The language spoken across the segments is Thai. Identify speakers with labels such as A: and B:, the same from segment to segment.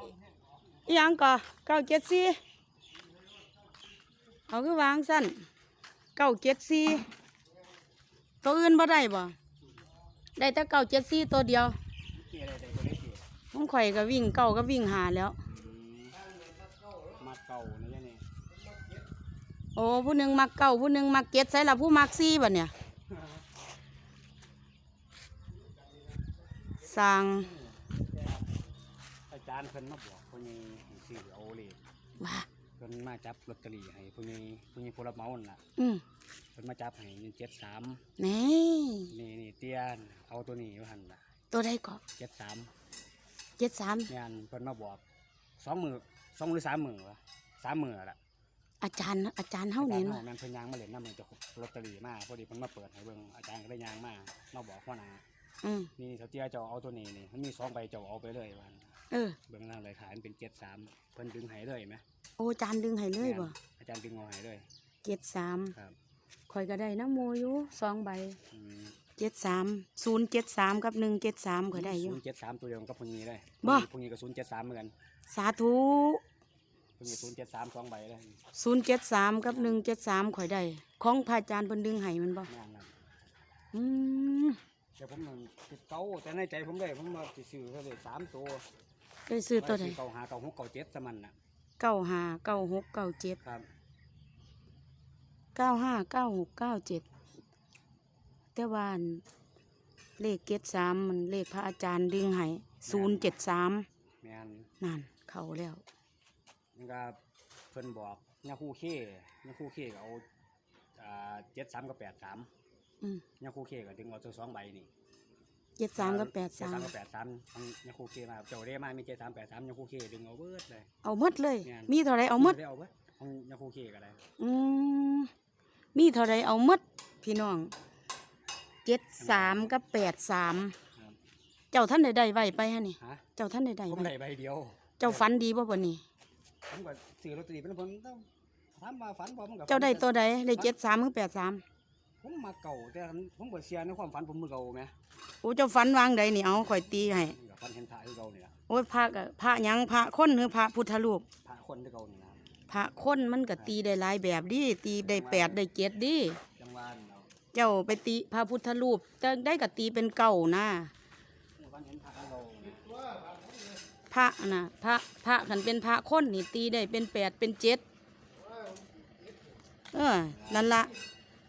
A: อิหยังก่อเก้าเจ็ดสี่เอาคือวางสั้นเก้าเจ็ดสี่ตัวอื่นบ่ได้บ่ได้แต่เก้าเจ็ดสี่ตัวเดียว
B: เกี่ยอะไรได้ตัวเล็กเกี่ย
A: ผมข่อยก็วิ่งเก้าก็วิ่งหาแล้ว
B: มาเก่านี่นี่
A: โอ้ผู้หนึ่งมักเก้าผู้หนึ่งมักเจ็ดใส่ละผู้มักสี่บ่เนี่ยสั่ง
B: อา จารย์เพิ่นมาบอกคนนี้ให้ซื้อเอาเลข
A: ว่า
B: เพิ่นมาจับลอตเตอรี่ให้ผู้นี้ผู้นี้ผู้รับเหมานั่นล่ะ
A: อืม
B: เพิ่นมาจับให้เงินเจ็ดสาม
A: นี่
B: นี่นี่เตียนเอาตัวนี้ว่าหันล่ะ
A: ตัวใดก็
B: เจ็ดสาม
A: เจ็ดสาม
B: งานเพิ่นมาบอกสองมือสองหรือสามมือวะสามมือละ
A: อาจารย์อาจารย์เฮา
B: อาจาร
A: เน้น
B: ย์เฮาแม่นเพิ่นยางมาเล่นน้ำมันจะลอตเตอรี่มาพอดีเพิ่นมาเปิดให้เบิ่งอาจารย์ก็ได้ยางมามาบอกหัวหน้า
A: อืม
B: นี่เสาเตี้ยเจ้าเอาตัวนี้นี่มันมีสองใบเจ้าเอาไปเลยว่าหั่น
A: เออ
B: เบื้องล่างเลยขายมันเป็นเจ็ดสามเพิ่นดึงให้เลยไหม
A: โอ้อาจารย์ดึงให้เลยบ่
B: อาจารย์ดึงเอาให้เลย
A: เจ็ดสาม
B: ครับ
A: ข่อยก็ได้น้ำโมอยู่สองใบ
B: อืม
A: เจ็ดสามศูนย์เจ็ดสามกับหนึ่งเจ็ดสามข่อยได้อยู่
B: ศูนย์เจ็ดสามตัวเดียวกับพวกนี้เลย
A: บ่
B: พวกนี้ก็ศูนย์เจ็ดสามเหมือนกัน
A: สาธุ
B: พวกนี้ศูนย์เจ็ดสามสองใบเลย
A: ศูนย์เจ็ดสามกับหนึ่งเจ็ดสามข่อยได้ของพระอาจารย์เพิ่นดึงให้มันบ่
B: งานนั้น
A: อืม
B: เดี๋ยวผมมันติดเก้าแต่ในใจผมเลยผมมาสิซื้อเขาเลยสามตัว
A: ได้ซื้อตัวใด
B: เก้าหาเก้าหกเก้าเจ็ดสมันน่ะ
A: เก้าห้าเก้าหกเก้าเจ็ด
B: ครับ
A: เก้าห้าเก้าหกเก้าเจ็ดแต่ว่าอันเลขเจ็ดสามมันเลขพระอาจารย์ดึงให้ศูนย์เจ็ดสาม
B: แม่น
A: นั่นเข้าแล้ว
B: มันก็เพิ่นบอกยาคู่เข้ยาคู่เข้ก็เอาอ่าเจ็ดสามกับแปดสาม
A: อืม
B: ยาคู่เข้ก็ดึงเอาตัวสองใบนี่
A: เจ็ดสามกับแปด
B: เจ็ด
A: สาม
B: สามกับแปดสามทั้งยาคูเคมาเจ้าเร่มามีเจ็ดสามแปดสามยาคูเคดึงเอาเบิดเลย
A: เอาหมดเลย
B: แม่น
A: มีเท่าไรเอาหมด
B: ได้เอาเบิดของยาคูเคก็ได้
A: อืมมีเท่าไรเอาหมดพี่น้องเจ็ดสามกับแปดสาม
B: ครับ
A: เจ้าท่านใดใดไว้ไปฮะนี่
B: ฮะ
A: เจ้าท่านใดใด
B: ผม
A: ไว้
B: ได้ใบเดียว
A: เจ้าฝันดีบ่บ่นี่
B: ผมก็ซื้อลอตเตอรี่เป็นผลต้องถามมาฝันบ่มันก็
A: เจ้าได้ตัวใดได้เจ็ดสามหรือแปดสาม
B: ผมมาเก่าแต่ผมบ่เสียในความฝันผมมือเก่าไหม
A: โอ้เจ้าฝันวางใดนี่เอาข่อยตีให้
B: มันก็ฝันเห็นพระคือเก่านี่ล่ะ
A: โอ้ยพระกะพระหยังพระคนหรือพระพุทธรูป
B: พระคนคือเก่านี่ล่ะ
A: พระคนมันก็ตีได้หลายแบบดิตีได้แปดได้เจ็ดดิ
B: จังหวะนั้นเอา
A: เจ้าไปตีพระพุทธรูปจะได้ก็ตีเป็นเก่านะ
B: ฝันเห็นพระคือเก่านี่
A: พระนะพระพระขันเป็นพระคนนี่ตีได้เป็นแปดเป็นเจ็ดเออนั่นละ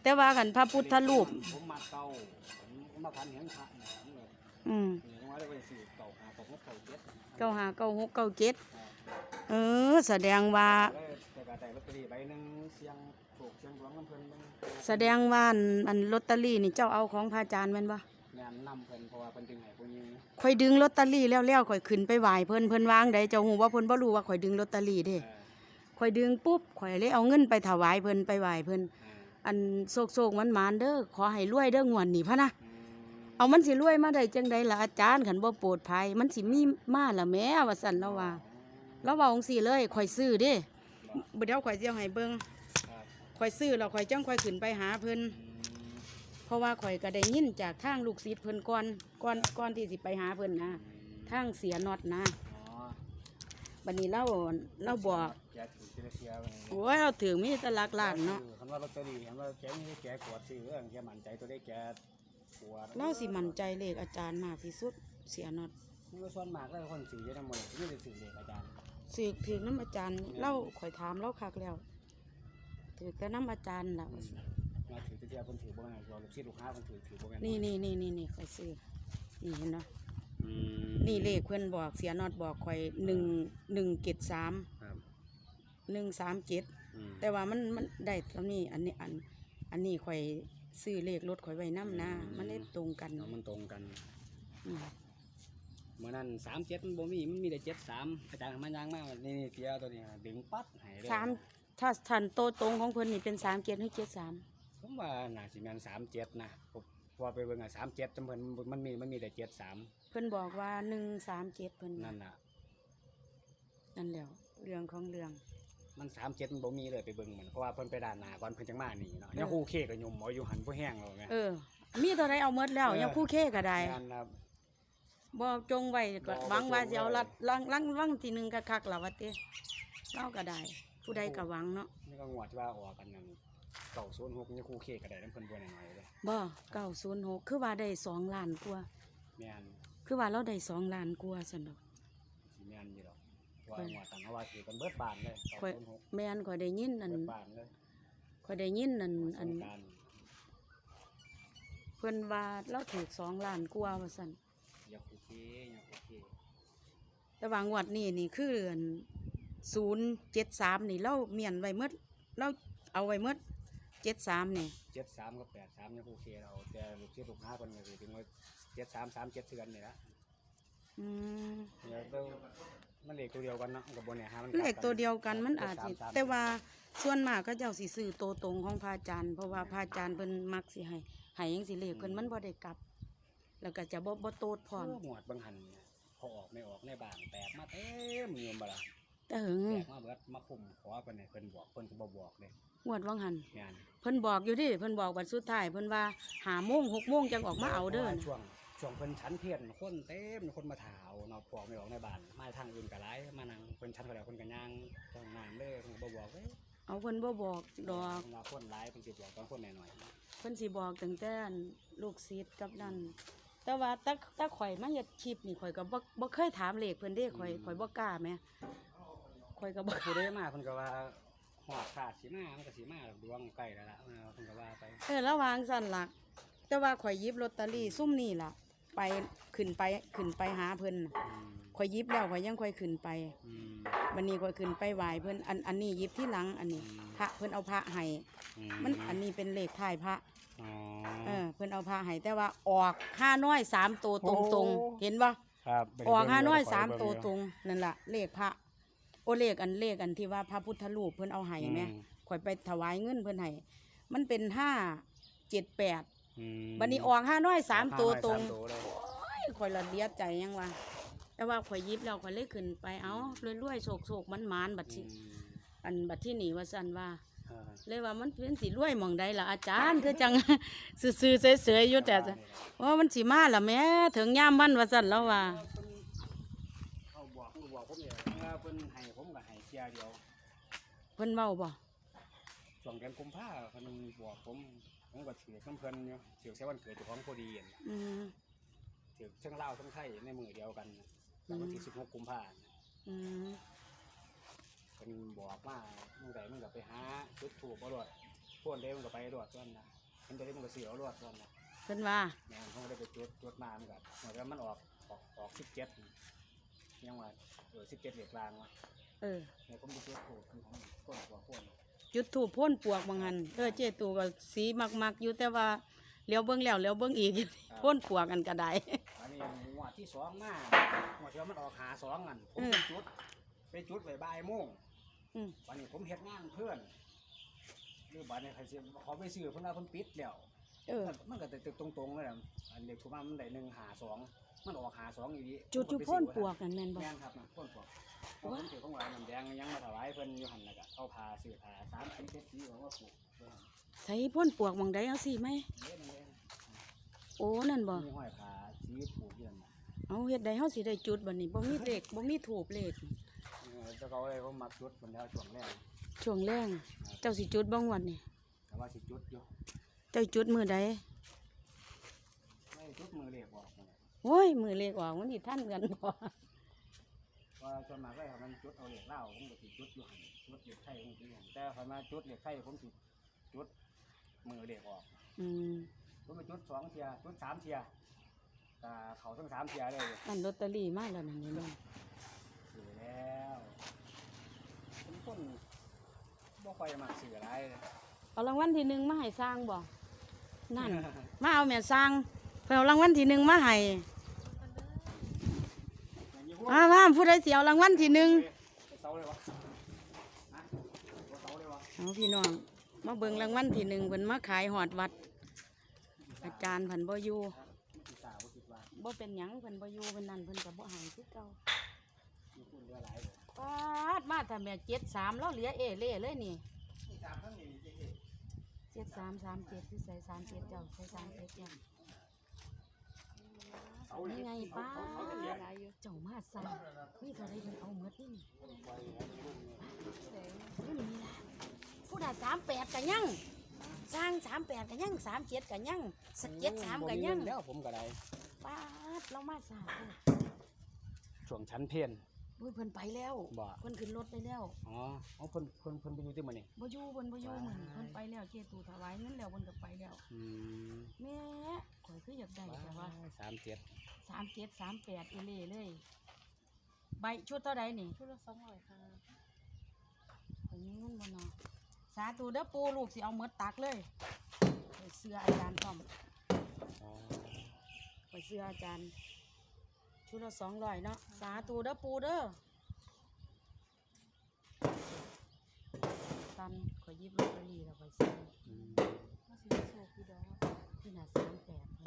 A: แต่ว่าขันพระพุทธรูป
B: ผมมาเก่าผมมาฝันเห็นพระเนี่ยผมเลย
A: อืม
B: นี่ผมว่าได้ไปซื้อเก่าหาเก่าหกเก่าเจ็ด
A: เก้าหาเก้าหกเก้าเจ็ดเออ แสดงว่า
B: เลยแต่ก็ได้ลอตเตอรี่ใบหนึงเสียงถูกเสียงหลวงน้ำเพลินหนึง
A: แสดงว่าอันอันลอตเตอรี่นี่เจ้าเอาของพระอาจารย์แม่นบ่
B: แม่นนำเพิ่นเพราะว่าเพิ่นดึงให้ผู้หญิง
A: ข่อยดึงลอตเตอรี่แล้วแล้วข่อยขึ้นไปไหว้เพิ่นเพิ่นวางใดเจ้าหูว่าเพิ่นบ่รู้ว่าข่อยดึงลอตเตอรี่เด้
B: เออ
A: ข่อยดึงปุ๊บข่อยเลยเอาเงินไปถวายเพิ่นไปไหว้เพิ่น
B: เอ อั
A: นโศกๆมันหมานเด้อขอให้รวยเด้องวดนี้พะนะเอามันสิรวยมาได้จังใดล่ะอาจารย์ขันบ่โปรดภัยมันสิมีมาละแม่ว่าซั่นแล้วว่าแล้วว่าองซี่เลยข่อยซื้อเด้บ่เดี๋ยวข่อยสิเอาให้เบิ่งข่อยซื้อแล้วข่อยจังข่อยขึ้นไปหาเพิ่นเพราะว่าข่อยก็ได้ยินจากทางลูกศิษย์เพิ่นก่อนก่อนก่อนที่สิไปหาเพิ่นนะทางเสียน็อตนะ บัดนี้เราเราบอก
B: แกถือเจเซีย
A: โอ้ยเราถึงมีแตลักล้านเนาะ
B: คำว่าลอตเตอรี่คำว่าแกนี่แกกวดซื้อเรื่องแกมั่นใจตัวได้แกกวด
A: เราสิมั่นใจเลขอาจารย์มากที่สุดเสียนอต
B: นี่ก็ส่วนมากแล้วคนซื้อเยอะทั้งหมดนี่ได้ซื้อเลขอาจารย์
A: สืบถึงน้ำอาจารย์เล่าข่อยถามเล่าคักแล้วถือแต่น้ำอาจารย์ละ
B: มาถือเทียบคนถือบ่แม่นเราลูกศิษย์ลูกค้าคนถือถือบ่แม่น
A: นี่นี่นี่นี่นี่ข่อยซื้อนี่เห็นเนาะ นี่เลขเพื่อนบอกเสียน็อตบอกข่อยหนึ่งหนึ่งเจ็ดสาม
B: ครับ
A: หนึ่งสามเจ็ด
B: อืม
A: แต่ว่ามันมันได้ตอนนี้อันนี้อัน อันนี้ข่อยซื้อเลขรถข่อยไว้น้ำนะมันได้ตรงกัน
B: เอามันตรงกัน
A: อืม
B: เมื่อนั้นสามเจ็ดมันบ่มีมันมีแต่เจ็ดสามอาจารย์มันยังมากนี่นี่เตียตัวนี้ดึงปัดให้เลย
A: สามถ้าทันโตวตรงของเพิ่นนี่เป็นสามเจ็ดหรือเจ็ดสาม
B: ผมว่าน่าสิแม่นสามเจ็ดนะผมพอไปเบิ่งอะสามเจ็ดจำเพิ่นมันมีมันมีแต่เจ็ดสาม
A: เพิ่นบอกว่าหนึ่งสามเจ็ดเพิ่น
B: นั่นน่ะ
A: นั่นแหล้วเรื่องของเรื่อง
B: มันสามเจ็ดมันบ่มีเลยไปเบิ่งมันเพราะว่าเพิ่นไปด้านหน้าก่อนเพิ่นจังมานี่เนาะ
A: เออ
B: ยังคู่เคก็ยมเอาอยู่หันผู้แห้งเอาไง
A: เออ มีตัวใดเอาหมดแล้ว
B: เออ
A: ยังคู่เคก็ได้
B: งานนะ
A: บ่จงไว้ก็
B: บ่
A: หวังว่าสิเอา
B: บ่จงไว้
A: ลัดลังลังลังที่หนึงคักๆล่ะว่าติเล่าก็ได้ ผู้ใดก็หวังเนาะ
B: นี่ก็งวดที่ว่าออกกันนั่นเก่าศูนย์หกนี่คู่เคก็ได้น้ำเพิ่นบัวหน่อยๆเลย
A: บ่906คือว่าได้สองล้านกว่า
B: แม่น
A: คือว่าเราได้สองล้านกว่าซั่นดอก
B: สิแม่นอยู่หรอกว่างวดต่างว่าถือกันเบิดบานเลยเก่า
A: ข่อย
B: ศูนย์หก
A: แม่นข่อยได้ยินอัน
B: เบิดบานเลย
A: ข่อยได้ยินอันอัน
B: สงกรานต์
A: เพิ่นว่าเราถูกสองล้านกว่าว่าซั่น
B: อย่าคู่เคอย่าคู่เค
A: แต่ว่างวดนี้นี่คืออัน073นี่เราเมียนไว้หมดเราเอาไว้หมด 73นี่
B: เจ็ดสามกับแปดสามอย่าคู่เคเราแต่ลูกศิษย์ลูกหาคนก็สิถึงว่าเจ็ดสามสามเจ็ดเทือนนี่ละ
A: อืม
B: เนี่ยเรามันเลขตัวเดียวกันเนาะกับบนเนี่ยฮะมัน
A: เลขตัวเดียวกันมันอาจสิ
B: เจ็ดสมสม
A: แต่ว่าส่วนมากก็เจ้าสิซื้อโตวตรงของพระอาจารย์เพราะว่าพระอาจารย์เพิ่นมักสิให้ให้จังสิเลขเพิ่นมันบ่ได้กลับ แล้วก็จะบ่บ่โตดพร้อม
B: เออหมวดบางหันเนี่ยพอออกไม่ออกในบางแตกมาเต็มเงียบบ่ล่ะ
A: แต่หึง
B: แตกมาเบิดมาคุมขอเพิ่นให้เพิ่นบอกเพิ่นก็บ่บอกเลย
A: งวดวังหัน
B: งาน
A: เพิ่นบอกอยู่ดิเพิ่นบอกวันสุดท้ายเพิ่นว่าหาโมงหกโมงจังออกมาเอาเด้อ
B: พระ
A: นะ
B: ว่ช่วงช่วงเพิ่นชั้นเพียนคนเต็มคนมาถาวเนาะพอออกไม่ออกในบ้านมาทางอื่นก็หลายมานั่งเพิ่นชั้นก็แล้วเพิ่นก็ย่างต้องน้ำเด้อเพิ่นก็บ่บอกเด้
A: เอาเพิ่นบ่บอกดอก
B: เวลาคนหลายเพิ่นสิบอกตอนคนหน่อย
A: เพิ่นสิบอกตั้งแต่อันลูกศิษย์กับนั่นแต่ว่าถ้าถ้าข่อยมาเฮ็ดคลิปนี่ข่อยก็บ่บ่เคยถามเลขเพิ่นเด้ข่อยข่อยบ่กล้าแหม ข่อยก็บ่
B: ๆผู้ใดมาเพิ่นก็ว่าฮอดขาดสิมามันก็สิมาดวงใกล้แล้วล่ะเออเพิ่นก็ว่าไป
A: เออระวางสั่นล่ะ แต่ว่าข่อยหยิบลอตเตอรี่ซุ่มนี่ล่ะ ไปขึ้นไปขึ้นไปหาเพิ่นน่ะ
B: อืม
A: ข่อยหยิบแล้วข่อยยังข่อยขึ้นไป
B: อืม
A: บัดนี้ข่อยขึ้นไปไหว้เพิ่นอันอันนี้หยิบที่หลังอันนี้
B: อืม
A: พระเพิ่นเอาพระให้มันอันนี้เป็นเลขท้ายพระ
B: อ๋อ
A: เออเพิ่นเอาพระให้แต่ว่าออกห้าน้อยสามตัวตรงตรงๆ
B: โอ้
A: เห็นบ่
B: ครับ
A: ออกห้าน้อยสามตัวตรงนั่นล่ะเลขพระ โอเลขอันเลขอันที่ว่าพระพุทธรูปเพิ่นเอาให้แหมข่อยไปถวายเงินเพิ่นให้มันเป็นห้าเจ็ดแปดบัดนี้ออกห้าน้อยสามตัวตรง
B: เลย
A: โอ้ยข่อยละเลียใจยังวะแต่ว่าข่อยหยิบแล้วข่อยเลยขึ้นไปเอารวยๆโศกๆมันมานๆบัดที่อันบัดที่นี่ว่าซั่นว่าเลยว่ามันเป็นสิรวยหมองใดล่ะอาจารย์คือจัง ซื่อๆเสยๆอยู่แต่ว่ามันสิมาล่ะแหม่ถึงยามมันว่าซั่นแล้วว่า
B: เขาบอกเขาบอกผมเนี่ยเมื่อเพิ่น ให้ผมก็ให้เสียเดียว
A: เพิ่นเว้าบ่
B: ช่วงเดือนกุมภาเพิ่นบอกผมผมก็ถือน้ำเพิ่นอยู่ถือใช้วันเกิดเจ้าของพอดีอะ
A: อืม
B: ถือเชิงเล่าวเชิงไทยในมือเดียวกันแล้ววันที่สิบหกกุมภา
A: อืม
B: เพิ่นบอกว่าเมื่อใดมึงก็ไปหาจุดถูกบ่รวดพ่นเด้มึงก็ไปรวดส่วนน่ะเพิ่นได้มึงก็เสียรวดส่วนน่ะ
A: เพิ่นว่า
B: แม่นเขาก็ได้ไปจุดจุดมามันก็เหมือนกับมันออกออกออกสิบเจ็ด ยังว่าเออสิบเจ็ดเหล็กกลางว่ะ
A: เออ
B: เนี่ยผมไปจุดถูกของพ่นหัวพ่น
A: จุดถูปพ่นปวกบางหันเออเจตูก็สีมักๆอยู่แต่ว่าเลี้ยวเบิ่งแล้วเลี้ยวเบิ่งอีกพ่นปวกกันก็ได้
B: อันนี้งวดที่สองมาหัวดที่ว่ามันออกหาสองอันผม
A: อืม
B: ไปจุดไปจุดไว้บ่ายโมง
A: อืม
B: วันนี้ผมเฮ็ดงานเพื่อนหรือบัดนี้ใครสิขอไปซื้อเพิ่นว่าเพิ่นปิดแล้ว
A: เออ
B: มันก็ตึกตรงๆเลยล่ะอันเด็กทุกมามันได้หนึ่งหาสอง มันออกหาสองอีดี
A: จุดอยู่พ่นปวกนั่นแม่นบ่
B: แม่นครับนะพ่นปวกเพราะผมถือของหวานน้ำแดงยังมาถวายเพิ่นอยู่หั่นแล้วก็เอาผ้าซื้อผ้าสามสีเจ็ดสีของว่าปลูกเพิ่น
A: ใส่พ่นปวกบางใดเอาสิไหม
B: เล่นเล่น
A: โอ้นั่นบ่
B: มีห้อยผ้าสีปลูกอยู่นั่นน่ะ
A: เอาเฮ็ดใดเฮาสิได้จุดบัดนี้บ่มีเลขบ่มีถูปเลข
B: เออเจ้าเขาเลยผมมักจุดเพิ่นแล้วช่วงแรก
A: ช่วงแรงเจ้าสิจุดบ่งวันนี่
B: แต่ว่าสิจุดอยู่
A: เจ้าจุดมื้อใด
B: ไม่จุดมือเรียกบอกนั่นแหละ
A: โอ้ย มื้อเลขออกมันสิทันกันบ่
B: ว่าส่วนมากเลยมันจุดเอาเหล็กเหล้าผมก็สิจุดอยู่หั่นจุดเหล็กไข่ผมสิหั่นแต่พอมาจุดเหล็กไข่ผมสิจุดมือเหล็กออก
A: อืม
B: ผมไปจุดสองเทียจุดสามเทียก็เขาทั้งสามเทียเลย
A: อันลอตเตอรี่มาแล้วนั่นนี่น้อง
B: สื่อแล้วผมคนบ่ค่อยมักสื่ออะไรเลย
A: เอารางวัลที่หนึ่งมาให้สร้างบ่นั่นมาเอาแม่สร้างเพิ่นเอารางวัลที่หนึ่งมาให้
B: อย่างนี้พวก
A: มามาผู้ใดเสิเอารางวัลที่หนึ่ง
B: เอา
A: พี่น้องมาเบิ่งรางวัลที่หนึ่งเพิ่นมาขายหอดวัด อาจารย์เพิ่นบ่อยู่
B: บ่
A: เป็นหยังเพิ่นบ่อยู่เพิ่นนั่นเพิ่นก็บ่ให้คือเก่าปาดมาถ้าแม่73แล้วเหลือเอเล่เลยนี่
B: มีสามทั้งนี้จริง
A: 7337ที่ใส่37เจ็ดเจ้าใส่37เจ้านี่ ไงป้า
C: หลายอยู่
A: เจ้ามาสั่งนี่เท่าไรเพิ่นเอาหมดนี่นี่
C: แสง
A: นี่นี่ล่ะผู้ใดสามแปดกันยังสร้างสามแปดกันยังสามเจ็ดกันยังสเจ็ดสามกันยัง
B: แล้วผมก็ได้
A: ป้าดเรามาสา
B: ช่วงชั้นเพียน
A: อุ้ยเพิ่นไปแล้ว
B: บ่
A: เพิ่นขึ้นรถไปแล้ว
B: อ๋อเอาเพิ่นเพิ่นเพิ่นไปอยู่ที่มื้อนี่
A: บ่อยู่เพิ่นบ่อยู่มื้อนี้เพิ่นไปแล้วเจตูถวายเงินแล้วเพิ่นก็ไปแล้ว
B: อืม
A: แม่ข่อยคืออยากได้แต่ว่า
B: สามเจ็ด
A: สามเจ็ดสามแปดเอเล่เลย ใบชุดเท่าใดนี่
C: ชุดละสองร้อยค่ะ
A: ข่อยมีเงินบ่เนาะสาธุเด้อปูลูกสิเอาหมดตักเลยข่อยเสื้ออาจารย์พร้อม
B: อ๋อ
A: ข่อยเสื้ออาจารย์ ชุดละสองร้อยเนาะสาธุเด้อปูเด้อสันข่อยหยิบลอตเตอรี่แล้วข่อยซื้อ
B: อืม
C: มาสิได้โชคพี่ดอก
A: ที่น่ะสามแปด
B: นี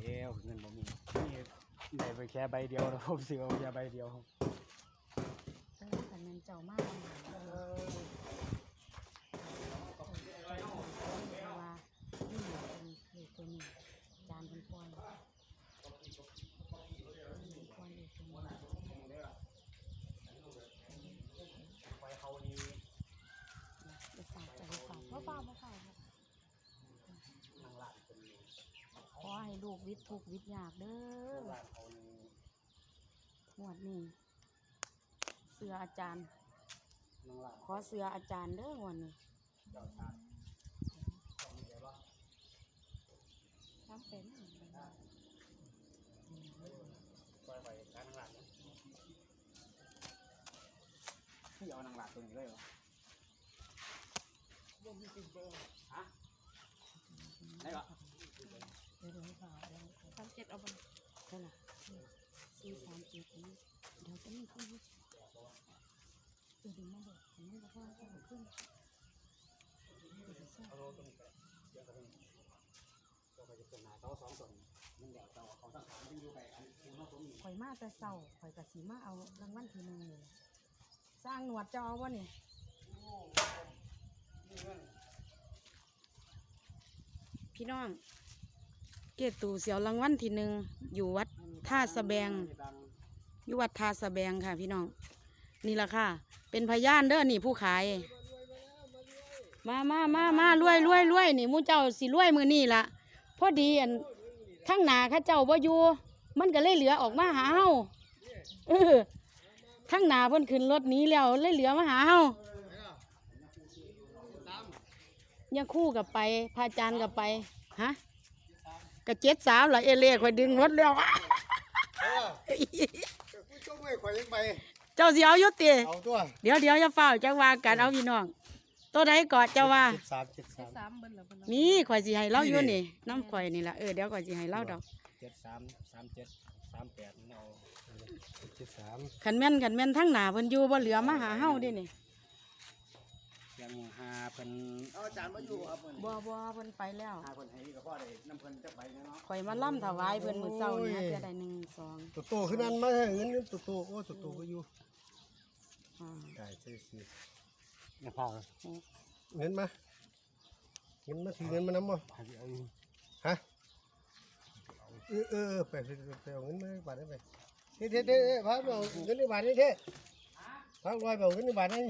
B: ่แล้วเงินบ่มีนี่ได้ไปแค่ใบเดียวแล้วผมซื้อเอาแค่ใบเดียว
A: เออแต่แม่นเจ้ามากเลยเพราะว่านี่เป็นคือตัวนี้จานเป็นปอนปอนเลยตัวนี้
B: ไปเขานี่
A: จะฝากจะไปฝาก
C: มาเปล่ามาเปล่าค่ะ
B: นางหลานเป็นนี่
A: ข อให้ลูกวิทย์ทุกข์วิทย์ยากเด้อ
B: หลานเขานี่
A: หมวดนี้เสืออาจารย์
B: นางหลาน
A: ขอเสืออาจารย์เด้อหมวดนี้
B: เจ้าชาติ
C: น้ำเป็นเหมือนกัน
B: ปล่อยไปการนางหลานนะพี่เอานางหลานตัวนี้เลยวะฮะได้ปะ
A: เดี๋ยวเดี๋ยวให้ ฝากเดี๋ยว
C: สามเจ็ดเอาไป
A: เท่าไหร่สี่สามเจ็ดนี้เดี๋ยวจะมีคนรู้จักเดี๋ยวดูมาบอกผมไม่บอกว่าจะเอาขึ้นเดี๋ยวจะทราบ
B: เอาโลตัวนี้ไปเดี๋ยวเขาเป็นเราไปจะเป็นหาเสาสองตัวนี้มันเดี๋ยวเสาเขาตั้งขาที่อยู่ไปอันคุณน้องผมนี่
A: ข่อยมาแต่เศร้าข่อยกะสีมาเอารางวัลทีหนึ่งเลยสร้างหนวดจะเอาวะนี่พี่น้อง เกตูเสียวรางวัลทีหนึ่งอยู่วัดท่าสะแบงอยู่วัดท่าสะแบงค่ะ พี่น้อง นี่แหละค่ะ เป็นพยานเด้อนี่ผู้ขาย มามามามา รวยรวยรวยนี่มูเจ้าสิรวยมือนี่ละพอดีอันทั้งหนาข้าเจ้าบ่อยู่มันก็เลยเหลือออกมาหาเฮาเออทั้งหนาเพิ่นขึ้นรถนี้แล้วเลยเหลือมาหาเฮายังคู่กับไป พาจารย์กับไป ฮะ กะเจ็ดสามละเอเล่ข่อยดึงรถแล้ว
D: ผู้ชมไม่ข่อยยังไป
A: เจ้าสิเอาอยู่ติ
D: เอาตัว
A: เดี๋ยวเดี๋ยวจะเฝ้าจังว่ากันเอาพี่น้องตัวใดก่อนเจ้าว่า
D: เจ็ดสามเจ็ด
C: เจ็
D: สา
C: ด
D: ม
C: สามเบิ้ลแล้วเพิ่น
A: มีข่อยสิให้เล่าอยู่นี่น้ำข่อยนี่ล่ะเออเดี๋ยวข่อยสิให้เล่าดอก
B: เจ็ดสามสามเจ็ดสามแปดนี่เอา
D: เจ็ดสาม
A: ขันแม่นขันแม่นทั้งหนาเพิ่นอยู่บ่เหลือมาหาเฮาเดินี่
B: ยังหาเพิ่น
D: เอาอาจารย์มาอยู่ครับ
A: บ่บ่เพิ่นไปแล้ว
B: หาเพิ่นให้กับพ่อได้น้ำเพิ่นจะไปเนาะ
A: ข่อยมาล่ำถวายเพิ่นมื้อเช้านี่ฮะเทื่อใดหนึ่งสอง
D: ตัวโตขึ้นนั้นมาให้เงินตัวโตโอ้ตัวโตก็อยู่
A: ห้า
D: ได้ใช่สิ
B: นะพ่อ
D: เงินมาเงินมาถือเงินมานำบ่
B: พาไปเอาอยู่
D: ฮะเออเออเออไปไปไปเอาเงินมาบาทได้ไปเท่เท่เท่พาไปเอาเงินในบาทนี่เท่พาลอยไปเอาเงินในบาทนี่